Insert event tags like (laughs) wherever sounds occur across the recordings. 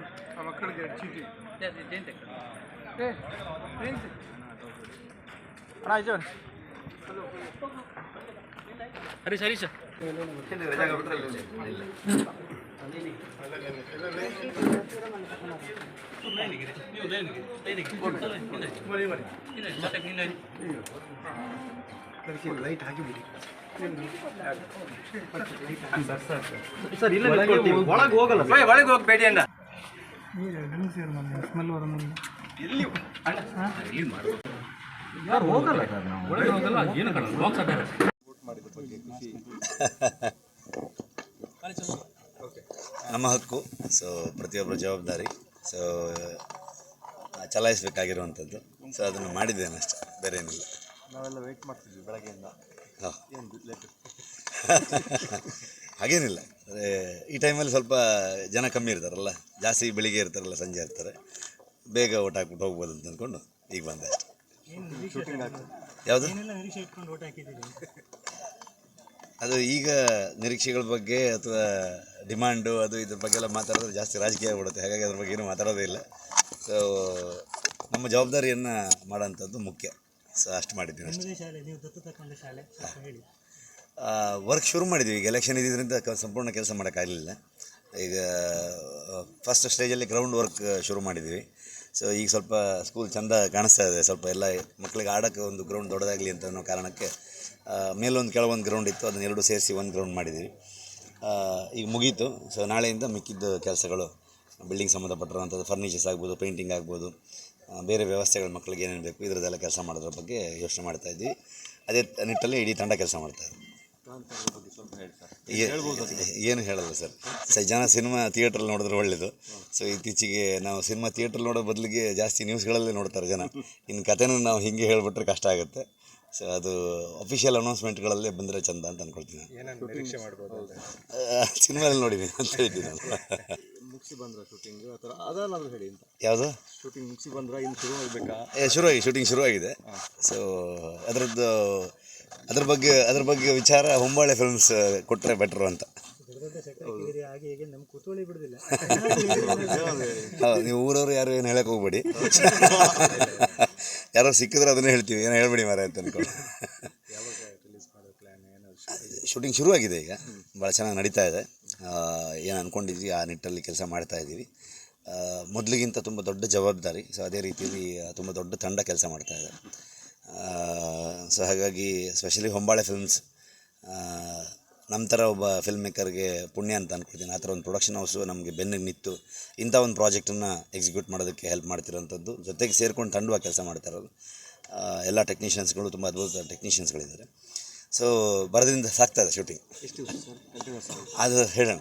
ಆ ಮಕ್ಕಳಿಗೆ ಚೀಟಿ ಏ ಏನ್ಸಿ? ಅಣ್ಣ ಆಯ್ತು ಹರೀಶ್ ಹರೀಶ್ ಲೈಟ್ ಹಾಕಿಬಿಡಿ ಸರ್ ಇಲ್ಲ ಒಳಗೆ ಹೋಗಲ್ಲ ಒಳಗೆ ಹೋಗ್ಬೇಡಿ ಅಣ್ಣ ಸ್ಮೆಲ್ ಬರೋ ಯಾರು ಹೋಗಲ್ಲ ಸರ್ ನಾವು ಒಳಗೆ ಹೋಗಲ್ಲ ಏನು ಕಾಣಲ್ಲ ಬಾಕ್ಸ್ ಹಾಕ್ತಾರೆ ನಮ್ಮ ಹಕ್ಕು. ಸೊ ಪ್ರತಿಯೊಬ್ಬರ ಜವಾಬ್ದಾರಿ. ಸೊ ಚಲಾಯಿಸಬೇಕಾಗಿರುವಂಥದ್ದು. ಸೊ ಅದನ್ನು ಮಾಡಿದ್ದೇನೆ ಅಷ್ಟೇ. ಬೇರೆ ಏನಿಲ್ಲ. ನಾವೆಲ್ಲ ವೆಯ್ಟ್ ಮಾಡ್ತಿದ್ವಿ ಬೆಳಗ್ಗೆಯಿಂದ. ಹಾ. (laughs) ಹಾಗೇನಿಲ್ಲ. ಅದೇ ಈ ಟೈಮಲ್ಲಿ ಸ್ವಲ್ಪ ಜನ ಕಮ್ಮಿ ಇರ್ತಾರಲ್ಲ ಜಾಸ್ತಿ ಬೆಳಿಗ್ಗೆ ಇರ್ತಾರಲ್ಲ ಸಂಜೆ ಇರ್ತಾರೆ. ಬೇಗ ಓಟ್ ಹಾಕ್ಬಿಟ್ಟು ಹೋಗ್ಬೋದು ಅಂತ ಅಂದ್ಕೊಂಡು ಈಗ ಬಂದೆ ಅಷ್ಟೆ. ಯಾವುದು? ಅದು ಈಗ ನಿರೀಕ್ಷೆಗಳ ಬಗ್ಗೆ ಅಥವಾ ಡಿಮಾಂಡು ಅದು ಇದ್ರ ಬಗ್ಗೆ ಎಲ್ಲ ಮಾತಾಡಿದ್ರೆ ಜಾಸ್ತಿ ರಾಜಕೀಯ ಆಗ್ಬಿಡುತ್ತೆ. ಹಾಗಾಗಿ ಅದ್ರ ಬಗ್ಗೆ ಏನು ಮಾತಾಡೋದೇ ಇಲ್ಲ. ಸೊ ನಮ್ಮ ಜವಾಬ್ದಾರಿಯನ್ನು ಮಾಡೋಂಥದ್ದು ಮುಖ್ಯ. ಸೊ ಅಷ್ಟು ಮಾಡಿದ್ದೀನಿ ಅಷ್ಟೇ. ವರ್ಕ್ ಶುರು ಮಾಡಿದ್ದೀವಿ ಈಗ ಎಲೆಕ್ಷನ್ ಇದ್ದಿದ್ದರಿಂದ ಕ- ಸಂಪೂರ್ಣ ಕೆಲಸ ಮಾಡೋಕ್ಕಾಗಲಿಲ್ಲ. ಈಗ ಫಸ್ಟ್ ಸ್ಟೇಜಲ್ಲಿ ಗ್ರೌಂಡ್ ವರ್ಕ್ ಶುರು ಮಾಡಿದ್ದೀವಿ ಸೊ ಈಗ ಸ್ವಲ್ಪ ಸ್ಕೂಲ್ ಚೆಂದ ಕಾಣಿಸ್ತಾ ಇದೆ. ಸ್ವಲ್ಪ ಎಲ್ಲ ಮಕ್ಕಳಿಗೆ ಆಡೋಕ್ಕೆ ಒಂದು ಗ್ರೌಂಡ್ ದೊಡ್ಡದಾಗಲಿ ಅಂತ ಅನ್ನೋ ಕಾರಣಕ್ಕೆ ಮೇಲೊಂದು ಕೆಳಗೊಂದು ಗ್ರೌಂಡ್ ಇತ್ತು. ಅದನ್ನ ಎರಡು ಸೇರಿಸಿ ಒಂದು ಗ್ರೌಂಡ್ ಮಾಡಿದ್ದೀವಿ ಈಗ ಮುಗೀತು. ಸೊ ನಾಳೆಯಿಂದ ಮಿಕ್ಕಿದ್ದ ಕೆಲಸಗಳು ಬಿಲ್ಡಿಂಗ್ ಸಂಬಂಧಪಟ್ಟಿರುವಂಥದ್ದು ಫರ್ನಿಚರ್ಸ್ ಆಗ್ಬೋದು ಪೇಂಟಿಂಗ್ ಆಗ್ಬೋದು ಬೇರೆ ವ್ಯವಸ್ಥೆಗಳು ಮಕ್ಕಳಿಗೆ ಏನೇನು ಬೇಕು, ಇದರದ್ದೆಲ್ಲ ಕೆಲಸ ಮಾಡೋದ್ರ ಬಗ್ಗೆ ಯೋಚನೆ ಮಾಡ್ತಾ ಇದ್ವಿ. ಅದೇ ನಿಟ್ಟಲ್ಲಿ ಇಡೀ ತಂಡ ಕೆಲಸ ಮಾಡ್ತಾ ಇದ್ವಿ. ಏ- ಏನು ಹೇಳಲ್ಲ ಸರ್. ಸ ಜನ ಸಿನಿಮಾ ಥಿಯೇಟ್ರಲ್ಲಿ ನೋಡಿದ್ರೆ ಒಳ್ಳೇದು. ಸೊ ಇತ್ತೀಚೆಗೆ ನಾವು ಸಿನಿಮಾ ಥಿಯೇಟ್ರಲ್ಲಿ ನೋಡೋ ಬದಲಿಗೆ ಜಾಸ್ತಿ ನ್ಯೂಸ್ಗಳಲ್ಲೇ ನೋಡ್ತಾರೆ ಜನ. ಇನ್ನು ಕಥೆನೂ ನಾವು ಹಿಂಗೆ ಹೇಳಿಬಿಟ್ರೆ ಕಷ್ಟ ಆಗುತ್ತೆ. ಸೊ ಅದು ಅಫಿಷಿಯಲ್ ಅನೌನ್ಸ್ಮೆಂಟ್ಗಳಲ್ಲೇ ಬಂದರೆ ಚಂದ ಅಂತ ಅಂದ್ಕೊಳ್ತೀನಿ (laughs) ಸಿನಿಮಾದಲ್ಲಿ ನೋಡಿದ್ದೀನಿ ಅಂತ ಹೇಳಿದ್ದೀನಿ ಮುಗಿಸಿ ಬಂದ್ರ ಶೂಟಿಂಗ್ ಆ ಥರ ಅದನ್ನಾದ್ರೂ ಹೇಳಿ ಅಂತ. ಯಾವುದು? ಶೂಟಿಂಗ್ ಮುಗಿಸಿ ಬಂದ್ರ? ಇನ್ನು ಶುರು ಆಗಬೇಕಾ ಶುರುವಾಗಿ ಶೂಟಿಂಗ್ ಶುರುವಾಗಿದೆ. ಸೊ ಅದರದ್ದು ಅದ್ರ ಬಗ್ಗೆ ಅದ್ರ ಬಗ್ಗೆ ವಿಚಾರ ಹೊಂಬಾಳೆ ಫಿಲ್ಮ್ಸ್ ಕೊಟ್ಟರೆ ಬೆಟ್ರು ಅಂತ. ಹೌದು. ನೀವು ಊರವರು ಯಾರು ಏನು ಹೇಳಕ್ಕೆ ಹೋಗ್ಬೇಡಿ. ಯಾರೋ ಸಿಕ್ಕಿದ್ರೆ ಅದನ್ನೇ ಹೇಳ್ತೀವಿ ಏನೋ ಹೇಳ್ಬೇಡಿ ಮಾರ ಅಂತ ಅನ್ಕೊಂಡು. ಶೂಟಿಂಗ್ ಶುರುವಾಗಿದೆ ಈಗ. ಭಾಳ ಚೆನ್ನಾಗಿ ನಡೀತಾ ಇದೆ. ಏನು ಅಂದ್ಕೊಂಡಿದ್ವಿ ಆ ನಿಟ್ಟಲ್ಲಿ ಕೆಲಸ ಮಾಡ್ತಾ ಇದ್ದೀವಿ ಮೊದಲಿಗಿಂತ ತುಂಬ ದೊಡ್ಡ ಜವಾಬ್ದಾರಿ. ಸೊ ಅದೇ ರೀತಿಯಲ್ಲಿ ತುಂಬ ದೊಡ್ಡ ತಂಡ ಕೆಲಸ ಮಾಡ್ತಾ ಇದೆ. ಸೊ ಹಾಗಾಗಿ ಸ್ಪೆಷಲಿ ಹೊಂಬಾಳೆ ಫಿಲ್ಮ್ಸ್ ನಮ್ಮ ಥರ ಒಬ್ಬ ಫಿಲ್ಮ್ ಮೇಕರ್ಗೆ ಪುಣ್ಯ ಅಂತ ಅಂದ್ಕೊಳ್ತೀನಿ ಆ ಥರ ಒಂದು ಪ್ರೊಡಕ್ಷನ್ ಹೌಸು ನಮಗೆ ಬೆನ್ನಿಗೆ ನಿಂತು ಇಂಥ ಒಂದು ಪ್ರಾಜೆಕ್ಟನ್ನು ಎಕ್ಸಿಕ್ಯೂಟ್ ಮಾಡೋದಕ್ಕೆ ಹೆಲ್ಪ್ ಮಾಡ್ತಿರೋಂಥದ್ದು. ಜೊತೆಗೆ ಸೇರ್ಕೊಂಡು ತಂಡವಾಗಿ ಕೆಲಸ ಮಾಡ್ತಾ ಇರೋದು ಆ, ಎಲ್ಲ ಟೆಕ್ನಿಷಿಯನ್ಸ್ಗಳು ತುಂಬ ಅದ್ಭುತ ಟೆಕ್ನಿಷಿಯನ್ಸ್ಗಳಿದ್ದಾರೆ ಸೊ ಬರದಿಂದ ಸಾಕ್ತಾ ಇದೆ ಶೂಟಿಂಗ್ ಅದು ಹೇಳೋಣ.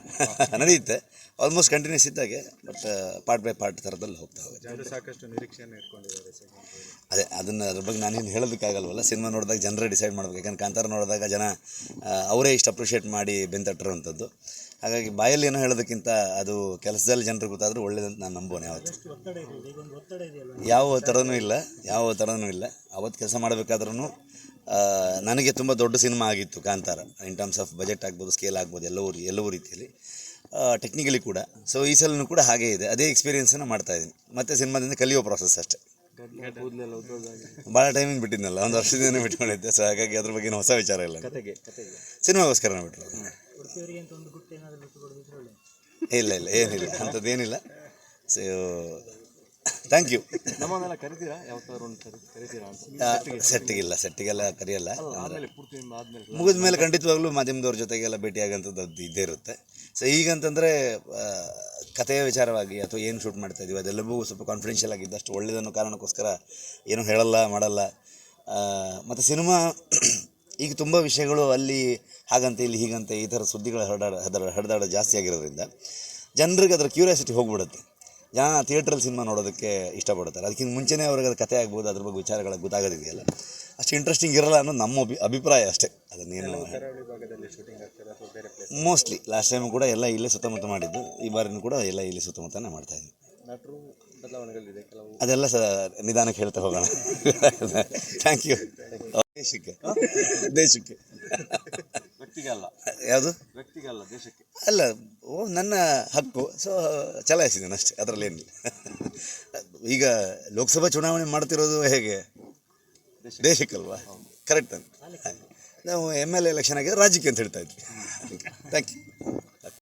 ನಡೆಯುತ್ತೆ. ಆಲ್ಮೋಸ್ಟ್ ಕಂಟಿನ್ಯೂಸ್ ಇದ್ದಾಗೆ ಬಟ್ ಪಾರ್ಟ್ ಬೈ ಪಾರ್ಟ್ ಥರದಲ್ಲಿ ಹೋಗ್ತಾ ಹೋಗುತ್ತೆ. ಸಾಕಷ್ಟು ನಿರೀಕ್ಷೆಯನ್ನು ಇಟ್ಕೊಂಡಿದ್ದಾರೆ ಅದೇ ಅದನ್ನು ಅದ್ರ ಬಗ್ಗೆ ನಾನೇನು ಹೇಳೋದಕ್ಕಾಗಲ್ವಲ್ಲ ಸಿನಿಮಾ ನೋಡಿದಾಗ ಜನರೇ ಡಿಸೈಡ್ ಮಾಡ್ಬೇಕು. ಯಾಕಂದ್ರೆ ಕಾಂತಾರ ನೋಡಿದಾಗ ಜನ ಅವರೇ ಇಷ್ಟು ಅಪ್ರಿಷಿಯೇಟ್ ಮಾಡಿ ಬೆಂತಟ್ಟಿರುವಂಥದ್ದು. ಹಾಗಾಗಿ ಬಾಯಲ್ಲಿ ಏನೋ ಹೇಳೋದಕ್ಕಿಂತ ಅದು ಕೆಲಸದಲ್ಲಿ ಜನರು ಗೊತ್ತಾದರೂ ಒಳ್ಳೇದಂತ ನಾನು ನಂಬೋನೆ ಯಾವತ್ತು. ಯಾವ ಒತ್ತಡನೂ ಇಲ್ಲ ಯಾವ ಒತ್ತಡನೂ ಇಲ್ಲ. ಅವತ್ತು ಕೆಲಸ ಮಾಡಬೇಕಾದ್ರೂ ನನಗೆ ತುಂಬ ದೊಡ್ಡ ಸಿನಿಮಾ ಆಗಿತ್ತು Kantara. In terms of budget ಆಗ್ಬೋದು ಸ್ಕೇಲ್ ಆಗ್ಬೋದು ಎಲ್ಲವೂ ಎಲ್ಲವೂ ರೀತಿಯಲ್ಲಿ. ಟೆಕ್ನಿಕಲಿ ಕೂಡ. ಸೊ ಈ ಸಲನೂ ಕೂಡ ಹಾಗೇ ಇದೆ. ಅದೇ ಎಕ್ಸ್ಪೀರಿಯೆನ್ಸನ್ನು ಮಾಡ್ತಾಯಿದ್ದೀನಿ ಮತ್ತು ಸಿನಿಮಾದಿಂದ ಕಲಿಯೋ ಪ್ರಾಸೆಸ್ ಅಷ್ಟೇ. ಭಾಳ ಟೈಮಿಂಗ್ ಬಿಟ್ಟಿದ್ನಲ್ಲ ಒಂದು ವರ್ಷದಿಂದ ಬಿಟ್ಕೊಂಡಿದ್ದೆ ಸೊ ಹಾಗಾಗಿ ಅದ್ರ ಬಗ್ಗೆ ಏನು ಹೊಸ ವಿಚಾರ ಇಲ್ಲ ಕತೆಗೆ ಕತೆಗೆ. ಸಿನಿಮಾಗೋಸ್ಕರ ಬಿಟ್ಟರು ಇಲ್ಲ ಇಲ್ಲ ಏನಿಲ್ಲ ಅಂಥದ್ದು ಏನಿಲ್ಲ. ಸೊ ಥ್ಯಾಂಕ್ ಯು ನಮ್ಮನ್ನೆಲ್ಲ ಕರಿತೀರಾ? ಯಾವತ್ತಾದ್ರು ಒಂದು ಕರಿ ಕರಿತೀರಾ ಅಂತ. ಸೆಟ್ಟಿಗಿಲ್ಲ ಸೆಟ್ಟಿಗೆಲ್ಲ ಕರೆಯಲ್ಲ. ಆದ್ಮೇಲೆ ಪೂರ್ತಿ ಆದ್ಮೇಲೆ ಮುಗಿದ ಮೇಲೆ ಖಂಡಿತವಾಗ್ಲೂ ಮಾಧ್ಯಮದವ್ರ ಜೊತೆಗೆಲ್ಲ ಭೇಟಿಯಾಗಂಥದ್ದು ಇದ್ದೇ ಇರುತ್ತೆ ಸೊ ಈಗಂತಂದರೆ ಕಥೆಯ ವಿಚಾರವಾಗಿ ಅಥವಾ ಏನು ಶೂಟ್ ಮಾಡ್ತಾ ಇದೀವಿ ಅದೆಲ್ಲವೂ ಸ್ವಲ್ಪ ಕಾನ್ಫಿಡೆನ್ಷಿಯಲ್ ಆಗಿದ್ದಷ್ಟು ಒಳ್ಳೆಯದನ್ನು ಕಾರಣಕ್ಕೋಸ್ಕರ ಏನೂ ಹೇಳಲ್ಲ, ಮಾಡಲ್ಲ. ಮತ್ತು ಸಿನಿಮಾ (clears throat) ಈಗ ತುಂಬ ವಿಷಯಗಳು ಅಲ್ಲಿ ಹಾಗಂತೆ, ಇಲ್ಲಿ ಹೀಗಂತೆ, ಈ ಥರ ಸುದ್ದಿಗಳು ಹರಡಾಡ ಹರಡಾಡ ಹರಿದಾಡ ಜಾಸ್ತಿ ಆಗಿರೋದ್ರಿಂದ ಜನರಿಗೆ ಅದರ ಕ್ಯೂರಿಯಾಸಿಟಿ ಹೋಗ್ಬಿಡುತ್ತೆ. ಜನ ಥಿಯೇಟ್ರಲ್ಲಿ ಸಿನಿಮಾ ನೋಡೋದಕ್ಕೆ ಇಷ್ಟಪಡ್ತಾರೆ. ಅದಕ್ಕಿಂತ ಮುಂಚೆನೇ ಅವ್ರಿಗೆ ಅದು ಕತೆ ಆಗ್ಬೋದು, ಅದ್ರ ಬಗ್ಗೆ ವಿಚಾರಗಳ ಗೊತ್ತಾಗೋದಿದೆಯಲ್ಲ. ಅಷ್ಟು ಇಂಟ್ರೆಸ್ಟಿಂಗ್ ಇರಲ್ಲ ಅನ್ನೋದು ನಮ್ಮ ಅಭಿ, ಅಭಿಪ್ರಾಯ ಅಷ್ಟೇ. ಅದನ್ನೇನು ಕರಾವಳಿ ಭಾಗದಲ್ಲಿ ಶೂಟಿಂಗ್ ಆಗ್ತಾರೆ ಅಥವಾ ಬೇರೆ ಪ್ಲೇಸ್ ಮೋಸ್ಟ್ಲಿ ಲಾಸ್ಟ್ ಟೈಮ್ ಕೂಡ ಎಲ್ಲ ಇಲ್ಲೇ ಸುತ್ತಮುತ್ತ ಮಾಡಿದ್ದು. ಈ ಬಾರಿನೂ ಕೂಡ ಎಲ್ಲ ಇಲ್ಲಿ ಸುತ್ತಮುತ್ತನೇ ಮಾಡ್ತಾ ಇದ್ವಿ ಅದೆಲ್ಲ ಸ ನಿಧಾನಕ್ಕೆ ಹೇಳ್ತಾ ಹೋಗೋಣ. ಥ್ಯಾಂಕ್ ಯು ದೇಶಕ್ಕೆ. ದೇಶಕ್ಕೆ. ವ್ಯಕ್ತಿಗಲ್ಲ ಯಾವುದು? ವ್ಯಕ್ತಿಗಲ್ಲ ದೇಶಕ್ಕೆ. ಅಲ್ಲ ಓ ನನ್ನ ಹಕ್ಕು. ಸೊ ಚಲಾಯಿಸಿದ್ದೇನೆ ಅಷ್ಟೇ. ಅದರಲ್ಲಿ ಏನಿಲ್ಲ. ಈಗ ಲೋಕಸಭಾ ಚುನಾವಣೆ ಮಾಡ್ತಿರೋದು ಹೇಗೆ? ದೇಶಕ್ಕಲ್ವಾ? ಕರೆಕ್ಟ್ ಅಂತ ನಾವು ಎಂ ಎಲ್ ಎ ಎಲೆಕ್ಷನ್ ಆಗಿದ್ರೆ ರಾಜಕೀಯ ಅಂತ ಹೇಳ್ತಾ ಇದ್ವಿ. Thank you